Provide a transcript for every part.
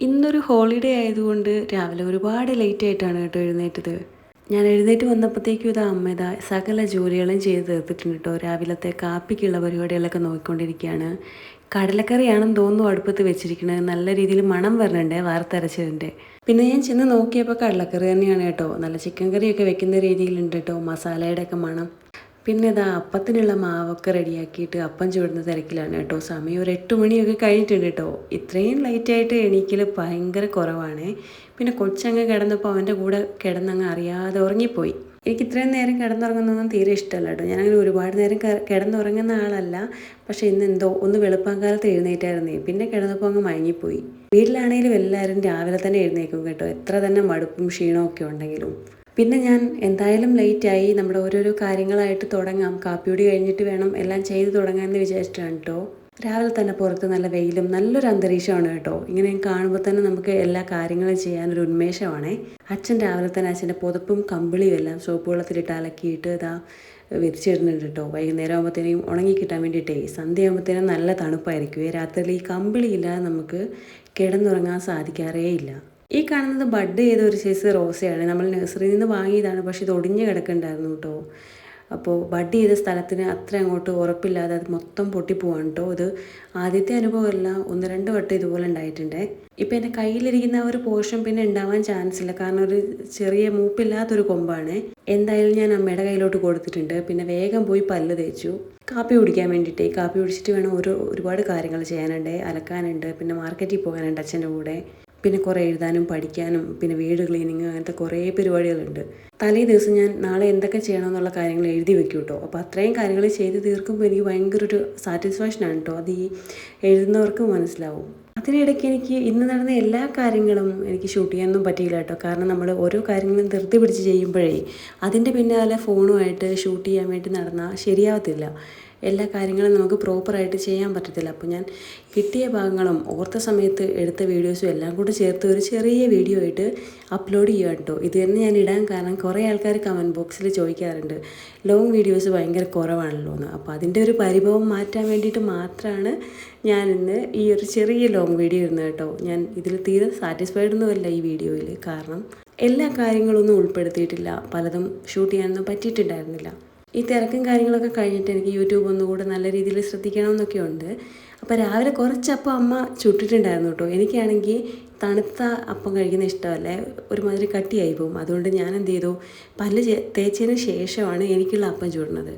ഇന്നൊരു ഹോളിഡേ ആയതുകൊണ്ട് രാവിലെ ഒരുപാട് ലേറ്റ് ആയിട്ടാണ് കേട്ടോ എഴുന്നേറ്റത്. ഞാൻ എഴുന്നേറ്റ് വന്നപ്പോഴത്തേക്കും ഇതാ അമ്മ സകല ജോലികളും ചെയ്ത് തീർത്തിട്ടുണ്ട് കേട്ടോ. രാവിലത്തെ കാപ്പിക്കുള്ള പരിപാടികളൊക്കെ നോക്കിക്കൊണ്ടിരിക്കുകയാണ്. കടലക്കറിയാണെന്ന് തോന്നുന്നു അടുപ്പത്ത് വെച്ചിരിക്കുന്നത് നല്ല രീതിയിൽ മണം വരണുണ്ട് വാർത്തരച്ചതിന്റെ പിന്നെ ഞാൻ ചെന്ന് നോക്കിയപ്പോൾ കടലക്കറി തന്നെയാണ് കേട്ടോ. നല്ല ചിക്കൻ കറിയൊക്കെ വെക്കുന്ന രീതിയിലുണ്ട് കേട്ടോ. മസാലയുടെ ഒക്കെ മണം. പിന്നെ ഇതാ അപ്പത്തിനുള്ള മാവൊക്കെ റെഡിയാക്കിയിട്ട് അപ്പം ചൂടുന്ന തിരക്കിലാണ് കേട്ടോ. സമയം ഒരു എട്ട് മണിയൊക്കെ കഴിഞ്ഞിട്ടുണ്ട് കേട്ടോ. ഇത്രയും ലൈറ്റായിട്ട് എണീക്കൽ ഭയങ്കര കുറവാണ്. പിന്നെ കൊച്ചങ്ങ് കിടന്നപ്പോൾ അവന്റെ കൂടെ കിടന്നങ്ങ് അറിയാതെ ഉറങ്ങിപ്പോയി. എനിക്ക് ഇത്രയും നേരം കിടന്നുറങ്ങുന്നതൊന്നും തീരെ ഇഷ്ടമല്ല കേട്ടോ. ഞാനങ്ങനെ ഒരുപാട് നേരം കിടന്നുറങ്ങുന്ന ആളല്ല. പക്ഷേ ഇന്ന് എന്തോ ഒന്ന് വെളുപ്പാങ്കാലത്ത് എഴുന്നേറ്റായിരുന്നേ. പിന്നെ കിടന്നപ്പോൾ അങ്ങ് മയങ്ങിപ്പോയി. വീട്ടിലാണെങ്കിലും എല്ലാവരും രാവിലെ തന്നെ എഴുന്നേക്കും കേട്ടോ. എത്ര തന്നെ മടുപ്പും ക്ഷീണവും ഒക്കെ ഉണ്ടെങ്കിലും. പിന്നെ ഞാൻ എന്തായാലും ലേറ്റായി നമ്മുടെ ഓരോരോ കാര്യങ്ങളായിട്ട് തുടങ്ങാം. കാപ്പിയോടി കഴിഞ്ഞിട്ട് വേണം എല്ലാം ചെയ്ത് തുടങ്ങാമെന്ന് വിചാരിച്ചിട്ടാണ് കേട്ടോ രാവിലെ തന്നെ പുറത്ത് നല്ല വെയിലും നല്ലൊരു അന്തരീക്ഷമാണ് കേട്ടോ. ഇങ്ങനെ കാണുമ്പോൾ തന്നെ നമുക്ക് എല്ലാ കാര്യങ്ങളും ചെയ്യാനൊരു ഉന്മേഷമാണ്. അച്ഛൻ രാവിലെ തന്നെ അച്ഛന്റെ പുതപ്പും കമ്പിളിയും എല്ലാം സോപ്പ് വെള്ളത്തിലിട്ട് അലക്കിയിട്ട് ഇതാ വിരിച്ചിടുന്നുണ്ട് കേട്ടോ വൈകുന്നേരം ആകുമ്പോഴത്തേനും ഉണങ്ങി കിട്ടാൻ വേണ്ടിയിട്ടേ സന്ധ്യ ആകുമ്പോഴത്തേനും നല്ല തണുപ്പായിരിക്കും. രാത്രിയിൽ ഈ കമ്പിളിയില്ലാതെ നമുക്ക് കിടന്നുറങ്ങാൻ സാധിക്കാറേ ഇല്ല ഈ കാണുന്നത് ബഡ് ചെയ്ത ഒരു സൈസ് റോസയാണ്. നമ്മൾ നഴ്സറിയിൽ നിന്ന് വാങ്ങിയതാണ്. പക്ഷെ ഇത് ഒടിഞ്ഞ് കിടക്കുന്നുണ്ടായിരുന്നു കേട്ടോ. അപ്പോൾ ബഡ് ചെയ്ത സ്ഥലത്തിന് അത്ര അങ്ങോട്ട് ഉറപ്പില്ലാതെ അത് മൊത്തം പൊട്ടിപ്പോവാണ് കേട്ടോ. ഇത് ആദ്യത്തെ അനുഭവമല്ല. ഒന്ന് രണ്ട് വട്ടം ഇതുപോലെ ഉണ്ടായിട്ടുണ്ട്. ഇപ്പം എന്റെ കയ്യിലിരിക്കുന്ന ഒരു പോർഷൻ പിന്നെ ഉണ്ടാവാൻ ചാൻസ് ഇല്ല. കാരണം ഒരു ചെറിയ മൂപ്പില്ലാത്തൊരു കൊമ്പാണ്. എന്തായാലും ഞാൻ അമ്മയുടെ കയ്യിലോട്ട് കൊടുത്തിട്ടുണ്ട്. പിന്നെ വേഗം പോയി പല്ല് തേച്ചു. കാപ്പി കുടിക്കാൻ വേണ്ടിയിട്ട്. കാപ്പി കുടിച്ചിട്ട് വേണം ഒരു ഒരുപാട് കാര്യങ്ങൾ ചെയ്യാനുണ്ട്. അലക്കാനുണ്ട്. പിന്നെ മാർക്കറ്റിൽ പോകാനുണ്ട് അച്ഛന്റെ കൂടെ. പിന്നെ കുറേ എഴുതാനും പഠിക്കാനും പിന്നെ വീട് ക്ലീനിങ് അങ്ങനത്തെ കുറേ പരിപാടികളുണ്ട്. തലേ ദിവസം ഞാൻ നാളെ എന്തൊക്കെ ചെയ്യണമെന്നുള്ള കാര്യങ്ങൾ എഴുതി വെക്കും കേട്ടോ അപ്പോൾ അത്രയും കാര്യങ്ങൾ ചെയ്ത് തീർക്കുമ്പോൾ എനിക്ക് ഭയങ്കര ഒരു സാറ്റിസ്ഫാക്ഷനാണ് കേട്ടോ അത് ഈ എഴുതുന്നവർക്ക് മനസ്സിലാവും. അതിനിടയ്ക്ക് എനിക്ക് ഇന്ന് നടന്ന എല്ലാ കാര്യങ്ങളും എനിക്ക് ഷൂട്ട് ചെയ്യാനൊന്നും പറ്റിയില്ല കേട്ടോ കാരണം നമ്മൾ ഓരോ കാര്യങ്ങളും ധൃതി പിടിച്ച് ചെയ്യുമ്പോഴേ അതിന്റെ പിന്നാലെ ഫോണുമായിട്ട് ഷൂട്ട് ചെയ്യാൻ വേണ്ടി നടന്നാൽ ശരിയാവത്തില്ല. എല്ലാ കാര്യങ്ങളും നമുക്ക് പ്രോപ്പറായിട്ട് ചെയ്യാൻ പറ്റത്തില്ല. അപ്പോൾ ഞാൻ കിട്ടിയ ഭാഗങ്ങളും ഓർത്ത സമയത്ത് എടുത്ത വീഡിയോസും എല്ലാം കൂടെ ചേർത്ത് ഒരു ചെറിയ വീഡിയോ ആയിട്ട് അപ്ലോഡ് ചെയ്യുക കേട്ടോ ഇത് തന്നെ ഞാൻ ഇടാൻ കാരണം കുറേ ആൾക്കാർ കമന്റ് ബോക്സിൽ ചോദിക്കാറുണ്ട്. ലോങ് വീഡിയോസ് ഭയങ്കര കുറവാണല്ലോ എന്ന്. അപ്പോൾ അതിന്റെ ഒരു പരിഭവം മാറ്റാൻ വേണ്ടിയിട്ട് മാത്രമാണ് ഞാൻ ഇന്ന് ഈ ഒരു ചെറിയ ലോങ് വീഡിയോ ഇരുന്നത് കേട്ടോ. ഞാൻ ഇതിൽ തീരെ സാറ്റിസ്ഫൈഡ് ഒന്നുമല്ല ഈ വീഡിയോയിൽ കാരണം എല്ലാ കാര്യങ്ങളൊന്നും ഉൾപ്പെടുത്തിയിട്ടില്ല. പലതും ഷൂട്ട് ചെയ്യാനൊന്നും പറ്റിയിട്ടുണ്ടായിരുന്നില്ല. ഈ തിരക്കും കാര്യങ്ങളൊക്കെ കഴിഞ്ഞിട്ട് എനിക്ക് യൂട്യൂബ് ഒന്നുകൂടെ നല്ല രീതിയിൽ ശ്രദ്ധിക്കണമെന്നൊക്കെ ഉണ്ട്. അപ്പോൾ രാവിലെ കുറച്ചപ്പം അമ്മ ചുട്ടിട്ടുണ്ടായിരുന്നു കേട്ടോ. എനിക്കാണെങ്കിൽ തണുത്ത അപ്പം കഴിക്കുന്ന ഇഷ്ടമല്ലേ? ഒരുമാതിരി കട്ടിയായി പോകും അതുകൊണ്ട് ഞാൻ എന്ത് ചെയ്തു? പല്ല് തേച്ചതിന് ശേഷമാണ് എനിക്കുള്ള അപ്പം ചൂടുന്നത്.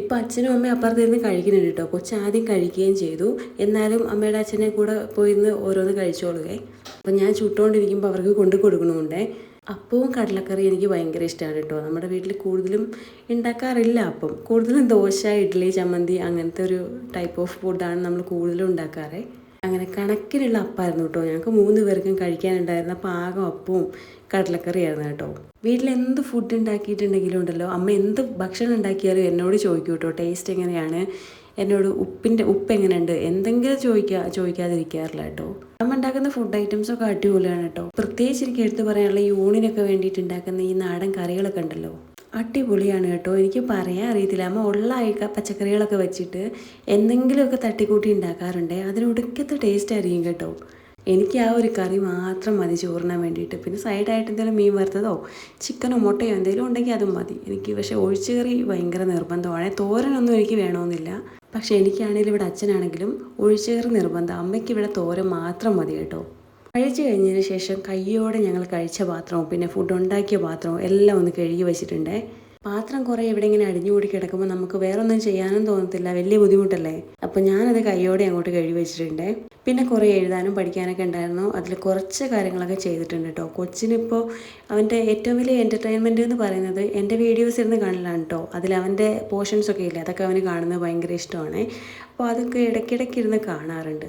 ഇപ്പം അച്ഛനും അമ്മയും അപ്പുറത്തിരുന്ന് കഴിക്കുന്നുണ്ട് കേട്ടോ. കൊച്ച് ആദ്യം കഴിക്കുകയും ചെയ്തു. എന്നാലും അമ്മയുടെ അച്ഛനെ കൂടെ പോയിരുന്ന് ഓരോന്ന് കഴിച്ചോളുകേ അപ്പം ഞാൻ ചുട്ടുകൊണ്ടിരിക്കുമ്പോൾ അവർക്ക് കൊണ്ടു കൊടുക്കണമുണ്ടേ. അപ്പവും കടലക്കറി എനിക്ക് ഭയങ്കര ഇഷ്ടമാണ് കേട്ടോ. നമ്മുടെ വീട്ടിൽ കൂടുതലും ഉണ്ടാക്കാറില്ല അപ്പം. കൂടുതലും ദോശ ഇഡ്ഡലി ചമ്മന്തി അങ്ങനത്തെ ഒരു ടൈപ്പ് ഓഫ് ഫുഡാണ് നമ്മൾ കൂടുതലും ഉണ്ടാക്കാറ്. അങ്ങനെ കണക്കിനുള്ള അപ്പമായിരുന്നു കേട്ടോ. ഞങ്ങൾക്ക് മൂന്ന് പേർക്കും കഴിക്കാനുണ്ടായിരുന്ന പാകം അപ്പവും കടലക്കറിയായിരുന്നു കേട്ടോ. വീട്ടിൽ എന്ത് ഫുഡ് ഉണ്ടാക്കിയിട്ടുണ്ടെങ്കിലും ഉണ്ടല്ലോ. അമ്മ എന്ത് ഭക്ഷണം ഉണ്ടാക്കിയാലും എന്നോട് ചോദിക്കും കേട്ടോ. ടേസ്റ്റ് എങ്ങനെയാണ്? എന്നോട് ഉപ്പിന്റെ ഉപ്പ് എങ്ങനെയുണ്ട്? എന്തെങ്കിലും ചോദിക്കാ ചോദിക്കാതിരിക്കാറില്ല കേട്ടോ. അമ്മ ഉണ്ടാക്കുന്ന ഫുഡ് ഐറ്റംസ് ഒക്കെ അടിപൊളിയാണ് കേട്ടോ. പ്രത്യേകിച്ച് എനിക്ക് എടുത്ത് പറയാനുള്ള യൂണിനൊക്കെ വേണ്ടിയിട്ട് ഉണ്ടാക്കുന്ന ഈ നാടൻ കറികളൊക്കെ ഉണ്ടല്ലോ. അടിപൊളിയാണ് കേട്ടോ. എനിക്ക് പറയാൻ അറിയത്തില്ല. അമ്മ ഉള്ള പച്ചക്കറികളൊക്കെ വെച്ചിട്ട് എന്തെങ്കിലുമൊക്കെ തട്ടിക്കൂട്ടി ഉണ്ടാക്കാറുണ്ട്. അതിനൊടുക്കത്തെ ടേസ്റ്റ് ആയിരിക്കും കേട്ടോ. എനിക്ക് ആ ഒരു കറി മാത്രം മതി ചോറിനാൻ വേണ്ടിയിട്ട്. പിന്നെ സൈഡായിട്ട് എന്തെങ്കിലും മീൻ വറുത്തതോ ചിക്കനോ മുട്ടയോ എന്തെങ്കിലും ഉണ്ടെങ്കിൽ അതും മതി. എനിക്ക് പക്ഷേ ഒഴിച്ചു കറി ഭയങ്കര നിർബന്ധമാണ്. തോരനൊന്നും എനിക്ക് വേണമെന്നില്ല. പക്ഷേ എനിക്കാണെങ്കിലും ഇവിടെ അച്ഛനാണെങ്കിലും ഒഴിച്ചു കയറി നിർബന്ധം. അമ്മയ്ക്ക് ഇവിടെ തോരൻ മാത്രം മതി കേട്ടോ. കഴിച്ചു കഴിഞ്ഞതിന് ശേഷം കയ്യോടെ ഞങ്ങൾ കഴിച്ച പാത്രവും പിന്നെ ഫുഡ് ഉണ്ടാക്കിയ പാത്രവും എല്ലാം ഒന്ന് കഴുകി വെച്ചിട്ടുണ്ടേ. പാത്രം കുറേ എവിടെ ഇങ്ങനെ അടിഞ്ഞുകൂടി കിടക്കുമ്പോൾ നമുക്ക് വേറൊന്നും ചെയ്യാനും തോന്നത്തില്ല. വലിയ ബുദ്ധിമുട്ടല്ലേ? അപ്പോൾ ഞാനത് കയ്യോടെ അങ്ങോട്ട് കഴുകി വെച്ചിട്ടുണ്ട്. പിന്നെ കുറേ എഴുതാനും പഠിക്കാനൊക്കെ ഉണ്ടായിരുന്നു. അതിൽ കുറച്ച് കാര്യങ്ങളൊക്കെ ചെയ്തിട്ടുണ്ട് കേട്ടോ കൊച്ചിനിപ്പോൾ അവന്റെ ഏറ്റവും വലിയ എന്റർടൈൻമെന്റ് എന്ന് പറയുന്നത് എന്റെ വീഡിയോസ് ഇരുന്ന് കാണലാണ് കേട്ടോ അതിൽ അവന്റെ പോർഷൻസ് ഒക്കെ ഇല്ലേ? അതൊക്കെ അവന് കാണുന്നത് ഭയങ്കര ഇഷ്ടമാണ്. അപ്പോൾ അതൊക്കെ ഇടയ്ക്കിടയ്ക്ക് ഇരുന്ന് കാണാറുണ്ട്.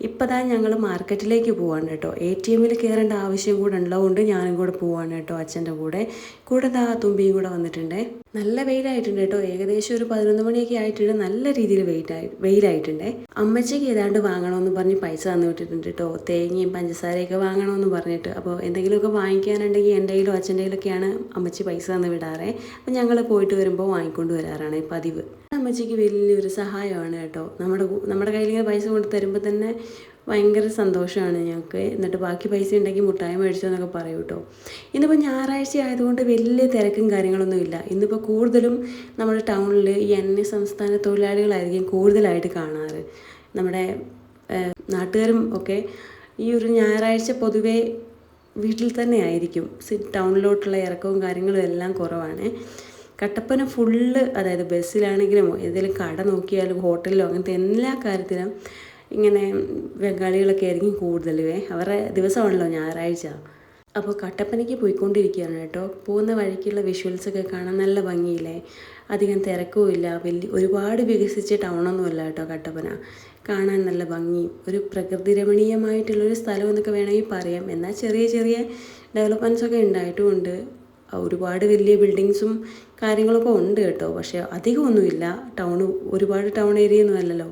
ഇപ്പോൾ ദാ ഞങ്ങൾ മാർക്കറ്റിലേക്ക് പോവാണ് കേട്ടോ. എ ടി എമ്മിൽ കയറേണ്ട ആവശ്യം കൂടെ ഉള്ളതുകൊണ്ട് ഞാനും കൂടെ പോവാണ് കേട്ടോ അച്ഛന്റെ കൂടെ. കൂടെ ദാ തുമ്പിയും കൂടെ വന്നിട്ടുണ്ട്. നല്ല വെയിലായിട്ടുണ്ട് കേട്ടോ. ഏകദേശം ഒരു പതിനൊന്ന് മണിയൊക്കെ ആയിട്ടുണ്ട്. നല്ല രീതിയിൽ വെയിറ്റായി വെയിലായിട്ടുണ്ട്. അമ്മച്ചയ്ക്ക് ഏതാണ്ട് വാങ്ങണമെന്ന് പറഞ്ഞ് പൈസ തന്നു വിട്ടിട്ടുണ്ട് കേട്ടോ. തേങ്ങയും പഞ്ചസാരയൊക്കെ വാങ്ങണമെന്ന് പറഞ്ഞിട്ട്. അപ്പോൾ എന്തെങ്കിലുമൊക്കെ വാങ്ങിക്കാനുണ്ടെങ്കിൽ എന്റെ കയ്യിലോ അച്ഛന്റെ കയ്യിലൊക്കെയാണ് അമ്മച്ചി പൈസ തന്നു വിടാറേ. അപ്പോൾ ഞങ്ങൾ പോയിട്ട് വരുമ്പോൾ വാങ്ങിക്കൊണ്ട് വരാറാണ് പതിവ്. അമ്മച്ചിക്ക് വലിയൊരു സഹായമാണ് കേട്ടോ. നമ്മുടെ നമ്മുടെ കയ്യിൽ ഇങ്ങനെ പൈസ കൊണ്ട് തരുമ്പോൾ തന്നെ ഭയങ്കര സന്തോഷമാണ് ഞങ്ങൾക്ക്. എന്നിട്ട് ബാക്കി പൈസ ഉണ്ടെങ്കിൽ മുട്ടായി മേടിച്ചോ എന്നൊക്കെ പറയും കേട്ടോ. ഇന്നിപ്പോൾ ഞായറാഴ്ച ആയതുകൊണ്ട് വലിയ തിരക്കും കാര്യങ്ങളൊന്നും ഇല്ല. ഇന്നിപ്പോൾ കൂടുതലും നമ്മുടെ ടൗണിൽ ഈ അന്യ സംസ്ഥാന തൊഴിലാളികളായിരിക്കും കൂടുതലായിട്ട് കാണാറ്. നമ്മുടെ നാട്ടുകാരും ഒക്കെ ഈ ഒരു ഞായറാഴ്ച പൊതുവേ വീട്ടിൽ തന്നെ ആയിരിക്കും. ടൗണിലോട്ടുള്ള ഇറക്കവും കാര്യങ്ങളും എല്ലാം കുറവാണ്. കട്ടപ്പന ഫുള്ള് അതായത് ബസ്സിലാണെങ്കിലും ഏതെങ്കിലും കട നോക്കിയാലും ഹോട്ടലിലോ അങ്ങനത്തെ എല്ലാ കാര്യത്തിലും ഇങ്ങനെ ബംഗാളികളൊക്കെ ആയിരിക്കും കൂടുതലുവേ അവരുടെ ദിവസമാണല്ലോ ഞായറാഴ്ച. അപ്പോൾ കട്ടപ്പനയ്ക്ക് പോയിക്കൊണ്ടിരിക്കുകയാണ് കേട്ടോ. പോകുന്ന വഴിക്കുള്ള വിഷ്വൽസൊക്കെ കാണാൻ നല്ല ഭംഗിയില്ലേ? അധികം തിരക്കും ഇല്ല. വലിയ ഒരുപാട് വികസിച്ച ടൗണൊന്നുമല്ല കേട്ടോ കട്ടപ്പന. കാണാൻ നല്ല ഭംഗി. ഒരു പ്രകൃതി രമണീയമായിട്ടുള്ളൊരു സ്ഥലം എന്നൊക്കെ വേണമെങ്കിൽ പറയാം. എന്നാൽ ചെറിയ ചെറിയ ഡെവലപ്മെന്റ്സ് ഒക്കെ ഉണ്ടായിട്ടുമുണ്ട്. ഒരുപാട് വലിയ ബിൽഡിങ്സും കാര്യങ്ങളൊക്കെ ഉണ്ട് കേട്ടോ. പക്ഷേ അധികമൊന്നുമില്ല ടൗൺ ഒരുപാട് ടൗൺ ഏരിയ ഒന്നും അല്ലല്ലോ.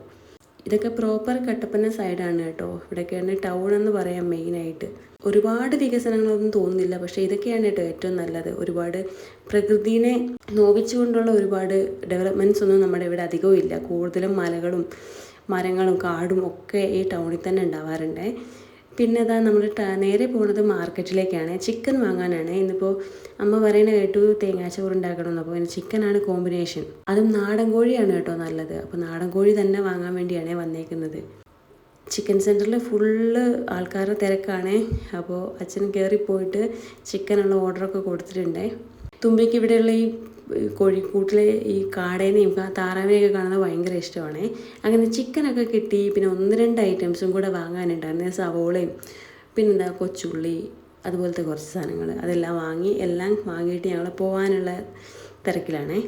ഇതൊക്കെ പ്രോപ്പർ കട്ടപ്പന സൈഡാണ് കേട്ടോ. ഇവിടെയൊക്കെയാണ് ടൗൺ എന്ന് പറയാം മെയിനായിട്ട് ഒരുപാട് വികസനങ്ങളൊന്നും തോന്നുന്നില്ല. പക്ഷേ ഇതൊക്കെയാണ് കേട്ടോ ഏറ്റവും നല്ലത്. ഒരുപാട് പ്രകൃതിനെ നോവിച്ചുകൊണ്ടുള്ള ഒരുപാട് ഡെവലപ്മെന്റ്സ് ഒന്നും നമ്മുടെ ഇവിടെ അധികവും ഇല്ല. കൂടുതലും മലകളും മരങ്ങളും കാടും ഒക്കെ ഈ ടൗണിൽ തന്നെ ഉണ്ടാവാറുണ്ട്. പിന്നെ അതാ നമ്മൾ നേരെ പോകുന്നത് മാർക്കറ്റിലേക്കാണ്. ചിക്കൻ വാങ്ങാനാണ്. ഇന്നിപ്പോൾ അമ്മ പറയണ കേട്ടു തേങ്ങാച്ചോറ് ഉണ്ടാക്കണമെന്ന് അപ്പോൾ പിന്നെ ചിക്കനാണ് കോമ്പിനേഷൻ. അതും നാടൻ കോഴിയാണ് കേട്ടോ നല്ലത്. അപ്പോൾ നാടൻ കോഴി തന്നെ വാങ്ങാൻ വേണ്ടിയാണ് വന്നേക്കുന്നത്. ചിക്കൻ സെന്ററിൽ ഫുള്ള് ആൾക്കാരുടെ തിരക്കാണേ. അപ്പോൾ അച്ഛൻ കയറി പോയിട്ട് ചിക്കനുള്ള ഓർഡറൊക്കെ കൊടുത്തിട്ടുണ്ടേ. തുമ്പിക്ക് ഇവിടെയുള്ള ഈ കോഴിക്കൂട്ടിലെ ഈ കാടേനെയും താറാവിനെയൊക്കെ കാണുന്നത് ഭയങ്കര ഇഷ്ടമാണ്. അങ്ങനെ ചിക്കനൊക്കെ കിട്ടി പിന്നെ ഒന്ന് രണ്ട് ഐറ്റംസും കൂടെ വാങ്ങാനുണ്ടായിരുന്നു സവോളയും പിന്നെന്താ കൊച്ചുള്ളി അതുപോലത്തെ കുറച്ച് സാധനങ്ങൾ അതെല്ലാം വാങ്ങി എല്ലാം വാങ്ങിയിട്ട് ഞങ്ങൾ പോകാനുള്ള തിരക്കിലാണേ.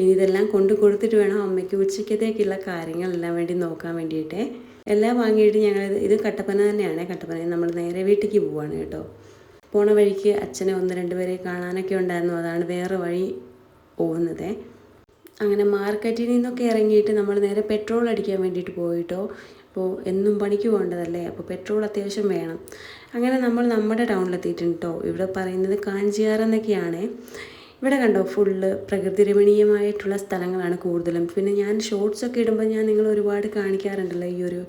ഇനി ഇതെല്ലാം കൊണ്ടു കൊടുത്തിട്ട് വേണം അമ്മയ്ക്ക് ഉച്ചക്കത്തേക്കുള്ള കാര്യങ്ങളെല്ലാം വേണ്ടി നോക്കാൻ വേണ്ടിയിട്ട്. എല്ലാം വാങ്ങിയിട്ട് ഞങ്ങൾ ഇത് കട്ടപ്പന തന്നെയാണ്. കട്ടപ്പനയിൽ നമ്മൾ നേരെ വീട്ടിലേക്ക് പോവാണ് കേട്ടോ. പോണ വഴിക്ക് അച്ഛനെ ഒന്ന് രണ്ട് പേരെ കാണാനൊക്കെ ഉണ്ടായിരുന്നു. അതാണ് വേറെ വഴി പോകുന്നത്. അങ്ങനെ മാർക്കറ്റിൽ നിന്നൊക്കെ ഇറങ്ങിയിട്ട് നമ്മൾ നേരെ പെട്രോൾ അടിക്കാൻ വേണ്ടിയിട്ട് പോയിട്ടോ. അപ്പോൾ എന്നും പണിക്ക് പോകേണ്ടതല്ലേ? അപ്പോൾ പെട്രോൾ അത്യാവശ്യം വേണം. അങ്ങനെ നമ്മൾ നമ്മുടെ ടൗണിലെത്തിയിട്ടുണ്ട് കേട്ടോ. ഇവിടെ പറയുന്നത് കാഞ്ചിയാർ എന്നൊക്കെയാണ്. ഇവിടെ കണ്ടോ ഫുള്ള് പ്രകൃതി രമണീയമായിട്ടുള്ള സ്ഥലങ്ങളാണ് കൂടുതലും. പിന്നെ ഞാൻ ഷോർട്സ് ഒക്കെ ഇടുമ്പോൾ ഞാൻ നിങ്ങൾ ഒരുപാട് കാണിക്കാറുണ്ടല്ലോ ഈ ഒരു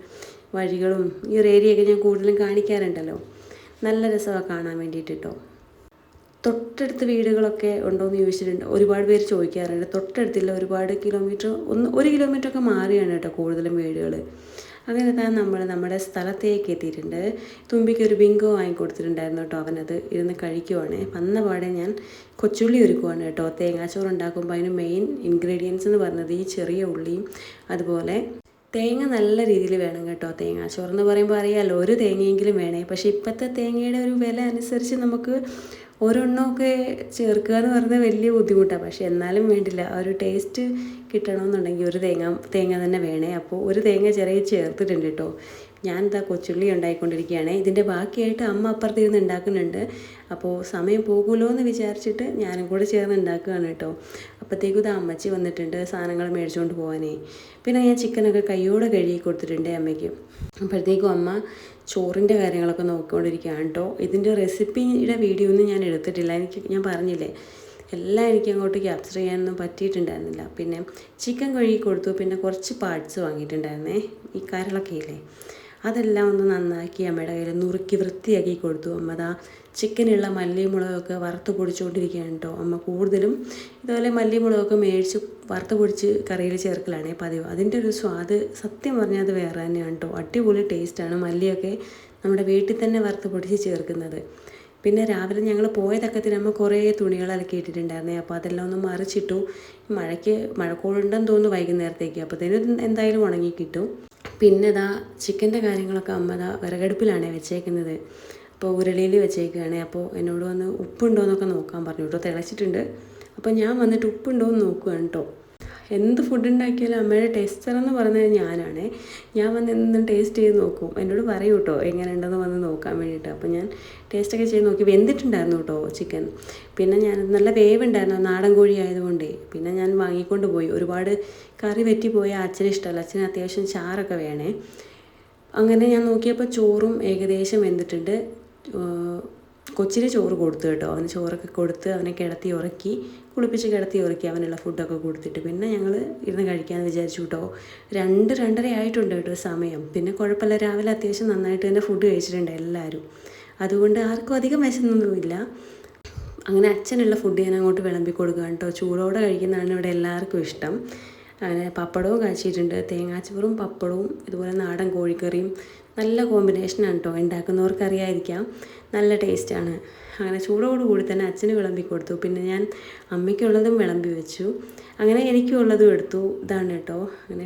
വഴികളും ഈ ഒരു ഏരിയയൊക്കെ ഞാൻ കൂടുതലും കാണിക്കാറുണ്ടല്ലോ. നല്ല രസമാണ് കാണാൻ വേണ്ടിയിട്ട് കേട്ടോ. തൊട്ടടുത്ത് വീടുകളൊക്കെ ഉണ്ടോ എന്ന് ചോദിച്ചിട്ടുണ്ട്. ഒരുപാട് പേര് ചോദിക്കാറുണ്ട്. തൊട്ടടുത്തില്ല ഒരുപാട് കിലോമീറ്റർ ഒന്ന് ഒരു കിലോമീറ്റർ ഒക്കെ മാറിയാണ് കേട്ടോ കൂടുതലും വീടുകൾ അങ്ങനെ താൻ നമ്മൾ നമ്മുടെ സ്ഥലത്തേക്ക് എത്തിയിട്ടുണ്ട്. തുമ്പിക്ക് ഒരു ബിങ്കോ വാങ്ങിക്കൊടുത്തിട്ടുണ്ടായിരുന്നു കേട്ടോ അവനത്. ഇരുന്ന് കഴിക്കുവാണ്. വന്ന പാടെ ഞാൻ കൊച്ചുള്ളി ഒരുക്കുവാണ് കേട്ടോ. തേങ്ങാച്ചോറ് ഉണ്ടാക്കുമ്പോൾ അതിന് മെയിൻ ഇൻഗ്രീഡിയൻസ് എന്ന് പറയുന്നത് ഈ ചെറിയ ഉള്ളിയും അതുപോലെ തേങ്ങ നല്ല രീതിയിൽ വേണം കേട്ടോ. തേങ്ങാച്ചോറെന്ന് പറയുമ്പോൾ അറിയാമല്ലോ ഒരു തേങ്ങയെങ്കിലും വേണേ. പക്ഷേ ഇപ്പോഴത്തെ തേങ്ങയുടെ ഒരു വില അനുസരിച്ച് നമുക്ക് ഒരെണ്ണമൊക്കെ ചേർക്കുക എന്ന് പറഞ്ഞാൽ വലിയ ബുദ്ധിമുട്ടാണ് പക്ഷേ എന്നാലും വേണ്ടില്ല. ആ ഒരു ടേസ്റ്റ് കിട്ടണമെന്നുണ്ടെങ്കിൽ ഒരു തേങ്ങ തേങ്ങ തന്നെ വേണേ. അപ്പോൾ ഒരു തേങ്ങ ചെറിയ ചേർത്തിട്ടുണ്ട് കേട്ടോ ഞാൻ ഇതാ കൊച്ചുള്ളി ഉണ്ടായിക്കൊണ്ടിരിക്കുകയാണ്. ഇതിന്റെ ബാക്കിയായിട്ട് അമ്മ അപ്പുറത്തിരുന്ന് ഉണ്ടാക്കുന്നുണ്ട്. അപ്പോൾ സമയം പോകുമല്ലോ എന്ന് വിചാരിച്ചിട്ട് ഞാനും കൂടെ ചേർന്ന് ഉണ്ടാക്കുകയാണ് കേട്ടോ അപ്പോഴത്തേക്കും ഇത് അമ്മച്ചി വന്നിട്ടുണ്ട് സാധനങ്ങൾ മേടിച്ചുകൊണ്ട് പോകാനേ പിന്നെ ഞാൻ ചിക്കനൊക്കെ കൈയോടെ കഴുകി കൊടുത്തിട്ടുണ്ട് അമ്മയ്ക്ക്. അപ്പോഴത്തേക്കും അമ്മ ചോറിന്റെ കാര്യങ്ങളൊക്കെ നോക്കിക്കൊണ്ടിരിക്കുകയാണ് കേട്ടോ. ഇതിന്റെ റെസിപ്പിയുടെ വീഡിയോ ഒന്നും ഞാൻ എടുത്തിട്ടില്ല. എനിക്ക് ഞാൻ പറഞ്ഞില്ലേ എല്ലാം എനിക്ക് അങ്ങോട്ട് ക്യാപ്ചർ ചെയ്യാനൊന്നും പറ്റിയിട്ടുണ്ടായിരുന്നില്ല. പിന്നെ ചിക്കൻ കഴുകി കൊടുത്തു. പിന്നെ കുറച്ച് പാർട്സ് വാങ്ങിയിട്ടുണ്ടായിരുന്നേ. ഈ കരളൊക്കെ ഇല്ലേ? അതെല്ലാം ഒന്ന് നന്നാക്കി അമ്മയുടെ കയ്യിൽ നുറുക്കി വൃത്തിയാക്കി കൊടുത്തു. അമ്മ ദാ ചിക്കനുള്ള മല്ലി മുളകൊക്കെ വറുത്ത് പൊടിച്ചുകൊണ്ടിരിക്കുകയാണ് കേട്ടോ. അമ്മ കൂടുതലും ഇതുപോലെ മല്ലി മുളകൊക്കെ മേടിച്ച് വറുത്ത് പൊടിച്ച് കറിയിൽ ചേർക്കലാണ് പതിവ്. അതിന്റെ ഒരു സ്വാദ് സത്യം പറഞ്ഞാൽ അത് വേറെ തന്നെയാണ് കേട്ടോ. അടിപൊളി ടേസ്റ്റാണ് മല്ലിയൊക്കെ നമ്മുടെ വീട്ടിൽ തന്നെ വറുത്ത് പൊടിച്ച് ചേർക്കുന്നത്. പിന്നെ രാവിലെ ഞങ്ങൾ പോയ തക്കത്തിന് അമ്മ കുറേ തുണികൾ അലക്കി ഇട്ടിട്ടുണ്ടായിരുന്നേ. അപ്പോൾ അതെല്ലാം ഒന്ന് മറിച്ചിട്ടു. മഴയ്ക്ക് മഴക്കോളുണ്ടെന്ന് തോന്നുന്നു വൈകുന്നേരത്തേക്ക്. അപ്പോഴത്തേനും എന്തായാലും ഉണങ്ങി കിട്ടും പിന്നെ ഇതാ ചിക്കന്റെ കാര്യങ്ങളൊക്കെ അമ്മ ഇതാ വിറകടുപ്പിലാണ് വെച്ചേക്കുന്നത്. അപ്പോൾ ഉരുളിയിൽ വെച്ചേക്കുകയാണ്. അപ്പോൾ എന്നോട് വന്ന് ഉപ്പുണ്ടോ എന്നൊക്കെ നോക്കാൻ പറഞ്ഞു. കേട്ടോ തിളച്ചിട്ടുണ്ട്. അപ്പോൾ ഞാൻ വന്നിട്ട് ഉപ്പുണ്ടോ എന്ന് നോക്കുകയാണ് കേട്ടോ. എന്ത് ഫുഡ് ഉണ്ടാക്കിയാലും അമ്മയുടെ ടേസ്റ്റർ എന്ന് പറഞ്ഞത് ഞാനാണ്. ഞാൻ വന്ന് എന്തും ടേസ്റ്റ് ചെയ്ത് നോക്കും. എന്നോട് പറയൂ കേട്ടോ എങ്ങനെ ഉണ്ടെന്ന് വന്ന് നോക്കാൻ വേണ്ടിയിട്ട്. അപ്പോൾ ഞാൻ ടേസ്റ്റൊക്കെ ചെയ്ത് നോക്കി. വെന്തിട്ടുണ്ടായിരുന്നു കേട്ടോ ചിക്കൻ പിന്നെ ഞാൻ നല്ല വേവുണ്ടായിരുന്നു. നാടൻ കോഴി ആയതുകൊണ്ട്. പിന്നെ ഞാൻ വാങ്ങിക്കൊണ്ട് പോയി. ഒരുപാട് കറി പറ്റിപ്പോയ അച്ഛന് ഇഷ്ടമല്ല. അച്ഛന് അത്യാവശ്യം ചാറൊക്കെ വേണേ. അങ്ങനെ ഞാൻ നോക്കിയപ്പോൾ ചോറും ഏകദേശം വെന്തിട്ടുണ്ട്. കൊച്ചിന് ചോറ് കൊടുത്തു കേട്ടോ. അവന് ചോറൊക്കെ കൊടുത്ത് അവനെ കിടത്തി ഉറക്കി കുളിപ്പിച്ച് കിടത്തി ഉറക്കി അവനുള്ള ഫുഡൊക്കെ കൊടുത്തിട്ട്. പിന്നെ ഞങ്ങൾ ഇരുന്ന് കഴിക്കാമെന്ന് വിചാരിച്ചു കേട്ടോ. രണ്ട് രണ്ടര ആയിട്ടുണ്ട് കേട്ടോ സമയം. പിന്നെ കുഴപ്പമില്ല. രാവിലെ അത്യാവശ്യം നന്നായിട്ട് തന്നെ ഫുഡ് കഴിച്ചിട്ടുണ്ട് എല്ലാവരും അതുകൊണ്ട് ആർക്കും അധികം വിശന്നൊന്നുമില്ല അങ്ങനെ അച്ഛനുള്ള ഫുഡ് ഞാൻ അങ്ങോട്ട് വിളമ്പി കൊടുക്കുക കേട്ടോ. ചൂടോടെ കഴിക്കുന്നതാണ് ഇവിടെ എല്ലാവർക്കും ഇഷ്ടം. അങ്ങനെ പപ്പടവും കാച്ചിട്ടുണ്ട് തേങ്ങാച്ചോറും പപ്പടവും ഇതുപോലെ നാടൻ കോഴിക്കറിയും നല്ല കോമ്പിനേഷനാണ് കേട്ടോ ഉണ്ടാക്കുന്നവർക്കറിയായിരിക്കാം നല്ല ടേസ്റ്റാണ് അങ്ങനെ ചൂടോട് കൂടി തന്നെ അച്ഛന് വിളമ്പി കൊടുത്തു. പിന്നെ ഞാൻ അമ്മയ്ക്കുള്ളതും വിളമ്പി വെച്ചു. അങ്ങനെ എനിക്കുള്ളതും എടുത്തു. ഇതാണ് കേട്ടോ അങ്ങനെ